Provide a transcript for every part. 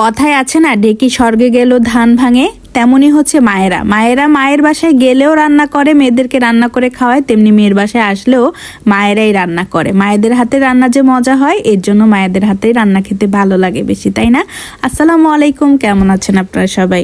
কথায় আছে না ডেকি স্বর্গে গেল, ধান ভাঙে। তেমনই হচ্ছে মায়েরা। মায়েরা মায়ের বাসায় গেলেও রান্না করে, মেয়েদেরকে রান্না করে খাওয়ায়। তেমনি মেয়ের বাসায় আসলেও মায়েরাই রান্না করে। মায়েদের হাতে রান্না যে মজা হয়, এর জন্য মায়েদের হাতেই রান্না খেতে ভালো লাগে বেশি, তাই না? আসসালামু আলাইকুম, কেমন আছেন আপনারা সবাই?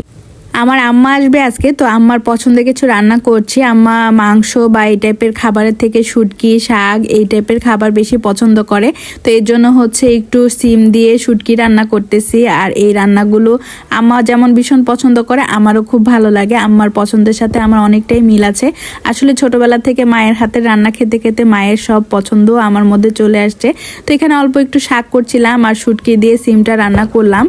আমার আম্মা আসবে আজকে, তো আম্মার পছন্দের কিছু রান্না করছি। আম্মা মাংস বা এই টাইপের খাবারের থেকে শুটকি, শাক এই টাইপের খাবার বেশি পছন্দ করে। তো এর জন্য হচ্ছে একটু সিম দিয়ে শুটকি রান্না করতেছি। আর এই রান্নাগুলো আম্মা যেমন ভীষণ পছন্দ করে, আমারও খুব ভালো লাগে। আম্মার পছন্দের সাথে আমার অনেকটাই মিল আছে। আসলে ছোটবেলা থেকে মায়ের হাতের রান্না খেতে খেতে মায়ের সব পছন্দ আমার মধ্যে চলে আসছে। তো এখানে অল্প একটু শাক করছিলাম আর শুটকি দিয়ে সিমটা রান্না করলাম।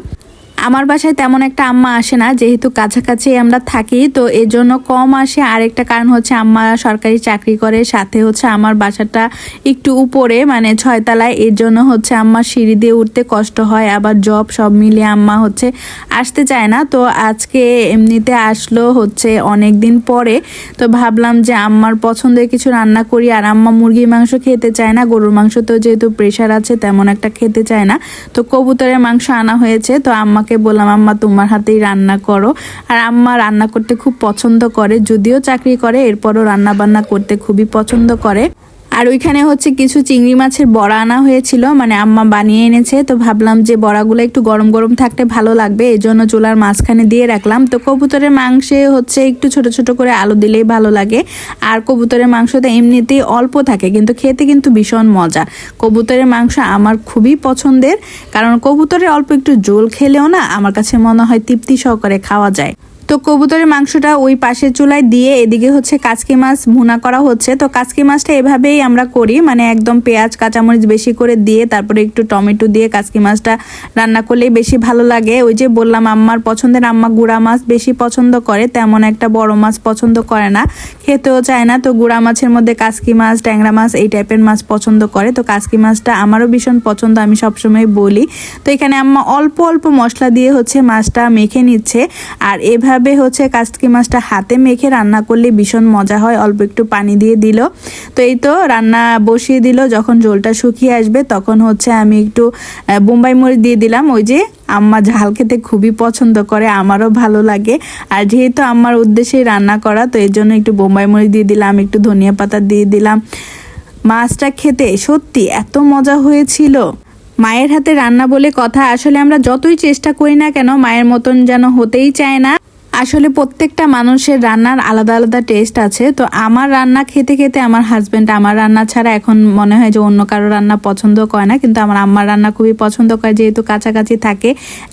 আমার বাসায় তেমন একটা আম্মা আসে না, যেহেতু কাছাকাছি আমরা থাকি, তো এর জন্য কম আসে। আরেকটা কারণ হচ্ছে আম্মা সরকারি চাকরি করে, সাথে হচ্ছে আমার বাসাটা একটু উপরে মানে ছয়তলায়। এর জন্য হচ্ছে আম্মা সিঁড়ি দিয়ে উঠতে কষ্ট হয়, আবার জব সব মিলিয়ে আম্মা হচ্ছে আসতে চায় না। তো আজকে এমনিতে আসলো হচ্ছে অনেক দিন পরে, তো ভাবলাম যে আম্মার পছন্দের কিছু রান্না করি। আর আম্মা মুরগির মাংস খেতে চায় না, গরুর মাংস তো যেহেতু প্রেশার আছে, তেমন একটা খেতে চায় না। তো কবুতরের মাংস আনা হয়েছে, তো আম্মাকে বললাম, আম্মা, তোমার হাতেই রান্না করো। আর আম্মা রান্না করতে খুব পছন্দ করে, যদিও চাকরি করে, এরপরও রান্না বান্না করতে খুবই পছন্দ করে। আর ওইখানে হচ্ছে কিছু চিংড়ি মাছের বড়া আনা হয়েছিল মানে আম্মা বানিয়ে এনেছে, তো ভাবলাম যে বড়াগুলো একটু গরম গরম থাকতে ভালো লাগবে, এই জন্য চুলার মাঝখানে দিয়ে রাখলাম। তো কবুতরের মাংসে হচ্ছে একটু ছোট ছোট করে আলু দিলেই ভালো লাগে, আর কবুতরের মাংসটা এমনিতেই অল্প থাকে, কিন্তু খেতে কিন্তু ভীষণ মজা। কবুতরের মাংস আমার খুবই পছন্দের, কারণ কবুতরের অল্প একটু জোল খেলেও না, আমার কাছে মনে হয় তৃপ্তি সহকারে খাওয়া যায়। তো কবুতরের মাংসটা ওই পাশের চুলায় দিয়ে এদিকে হচ্ছে কাচকি মাছ ভুনা করা হচ্ছে। তো কাচকি মাছটা এভাবেই আমরা করি মানে একদম পেঁয়াজ, কাঁচামরিচ বেশি করে দিয়ে তারপরে একটু টমেটো দিয়ে কাচকি মাছটা রান্না করলেই বেশি ভালো লাগে। ওই যে বললাম, আম্মার পছন্দের আম্মা গুড়া মাছ বেশি পছন্দ করে, তেমন একটা বড় মাছ পছন্দ করে না। খেতেও চায় না, তো গুড়া মাছের মধ্যে কাচকি মাছ, ট্যাংরা মাছ এই টাইপের মাছ পছন্দ করে। তো কাচকি মাছটা আমারও ভীষণ পছন্দ, আমি সবসময় বলি। তো এখানে আম্মা অল্প অল্প মশলা দিয়ে হচ্ছে মাছটা মেখে নিচ্ছে, আর এভাবে এভাবে হচ্ছে কাস্কি মাছটা হাতে মেখে রান্না করলে ভীষণ মজা হয়, অল্প একটু পানি দিয়ে দিল। তো এই তো রান্না বসিয়ে দিল, যখন ঝোলটা শুকিয়ে আসবে তখন হচ্ছে আমি একটু বোম্বাই মরিচ দিয়ে দিলাম। ওই যে আম্মা ঝাল খেতে খুবই পছন্দ করে, আমারও ভালো লাগে। আর যেহেতু আমার উদ্দেশ্যে রান্না করা, তো এর জন্য একটু বোম্বাই মরিচ দিয়ে দিলাম, একটু ধনিয়া পাতা দিয়ে দিলাম। মাছটা খেতে সত্যি এত মজা হয়েছিল। মায়ের হাতে রান্না বলে কথা আসলে আমরা যতই চেষ্টা করি না কেন, মায়ের মতন যেন হতেই চায় না। আসলে প্রত্যেকটা মানুষের রান্নার আলাদা আলাদা টেস্ট আছে। তো আমার রান্না খেতে খেতে আমার হাজব্যান্ড আমার রান্না ছাড়া এখন মনে হয় যে অন্য কারও রান্না পছন্দ করে না। কিন্তু আমার আম্মার রান্না খুবই পছন্দ করে, যেহেতু কাছাকাছি থাকে,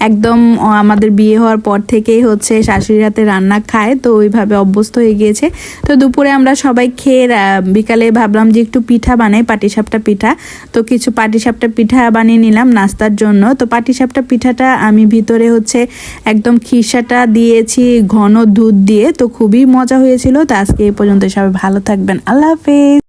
একদম আমাদের বিয়ে হওয়ার পর থেকেই হচ্ছে শাশুড়ি হাতে রান্না খায়, তো ওইভাবে অভ্যস্ত হয়ে গিয়েছে। তো দুপুরে আমরা সবাই খেয়ে বিকালে ভাবলাম যে একটু পিঠা বানাই, পাটিসাপটা পিঠা। তো কিছু পাটিসাপটা পিঠা বানিয়ে নিলাম নাস্তার জন্য। তো পাটিসাপটা পিঠাটা আমি ভিতরে হচ্ছে একদম খিসাটা দিয়েছি ঘন দুধ দিয়ে তো খুবই মজা হয়েছিল। তো আজকে এই পর্যন্ত সবাই ভালো থাকবেন। আল্লাহ হাফেজ।